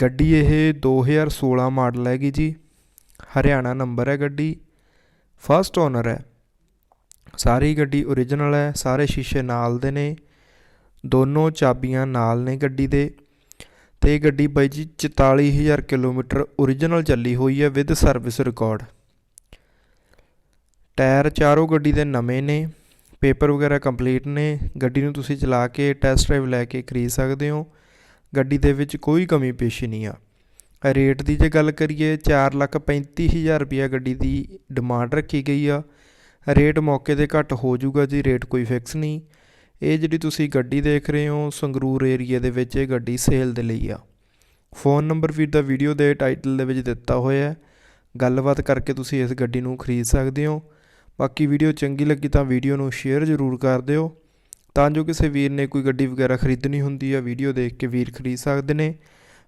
ਗੱਡੀ ਇਹ 2016 ਮਾਡਲ ਹੈਗੀ ਜੀ। ਹਰਿਆਣਾ ਨੰਬਰ ਹੈ ਗੱਡੀ। ਫਸਟ ਓਨਰ ਹੈ। ਸਾਰੀ ਗੱਡੀ ਓਰੀਜਨਲ ਹੈ, ਸਾਰੇ ਸ਼ੀਸ਼ੇ ਨਾਲ ਦੇ ਨੇ। ਦੋਨੋਂ ਚਾਬੀਆਂ ਨਾਲ ਨੇ ਗੱਡੀ ਦੇ। ਤੇ ਇਹ ਗੱਡੀ ਬਾਈ ਜੀ 44000 ਕਿਲੋਮੀਟਰ ਓਰੀਜਨਲ ਚੱਲੀ ਹੋਈ ਹੈ ਵਿਦ ਸਰਵਿਸ ਰਿਕਾਰਡ ਟਾਇਰ ਚਾਰੋਂ ਗੱਡੀ ਦੇ ਨਵੇਂ ਨੇ ਪੇਪਰ ਵਗੈਰਾ ਕੰਪਲੀਟ ਨੇ। ਗੱਡੀ ਨੂੰ ਤੁਸੀਂ ਚਲਾ ਕੇ ਟੈਸਟ ਡਰਾਈਵ ਲੈ ਕੇ ਖਰੀਦ ਸਕਦੇ ਹੋ। ਗੱਡੀ ਦੇ ਵਿੱਚ ਕੋਈ ਕਮੀ ਪੇਸ਼ੀ ਨਹੀਂ ਆ। ਰੇਟ ਦੀ ਜੇ ਗੱਲ ਕਰੀਏ 435000 ਰੁਪਿਆ ਗੱਡੀ ਦੀ ਡਿਮਾਂਡ ਰੱਖੀ ਗਈ ਆ। ਰੇਟ ਮੌਕੇ ਤੇ ਘੱਟ ਹੋ ਜਾਊਗਾ ਜੀ, ਰੇਟ ਕੋਈ ਫਿਕਸ ਨਹੀਂ। ਇਹ ਜਿਹੜੀ ਤੁਸੀਂ ਗੱਡੀ ਦੇਖ ਰਹੇ ਹੋ, ਸੰਗਰੂਰ ਏਰੀਆ ਦੇ ਵਿੱਚ ਇਹ ਗੱਡੀ ਸੇਲ ਦੇ ਲਈ ਆ। ਫੋਨ ਨੰਬਰ ਵੀ ਦਾ ਵੀਡੀਓ ਦੇ ਟਾਈਟਲ ਦੇ ਵਿੱਚ ਦਿੱਤਾ ਹੋਇਆ ਹੈ। ਗੱਲਬਾਤ ਕਰਕੇ ਤੁਸੀਂ ਇਸ ਗੱਡੀ ਨੂੰ ਖਰੀਦ ਸਕਦੇ ਹੋ। ਬਾਕੀ ਵੀਡੀਓ ਚੰਗੀ ਲੱਗੀ ਤਾਂ ਵੀਡੀਓ ਨੂੰ ਸ਼ੇਅਰ ਜ਼ਰੂਰ ਕਰ ਦਿਓ। ਤਾਂ ਜੋ ਕਿਸੇ ਵੀਰ ਨੇ ਕੋਈ ਗੱਡੀ ਵਗੈਰਾ ਖਰੀਦਣੀ ਹੁੰਦੀ ਆ, ਵੀਡੀਓ ਦੇਖ ਕੇ ਵੀਰ ਖਰੀਦ ਸਕਦੇ ਨੇ।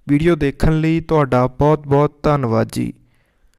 ਵੀਡੀਓ ਦੇਖਣ ਲਈ ਤੁਹਾਡਾ ਬਹੁਤ ਬਹੁਤ ਧੰਨਵਾਦ ਜੀ।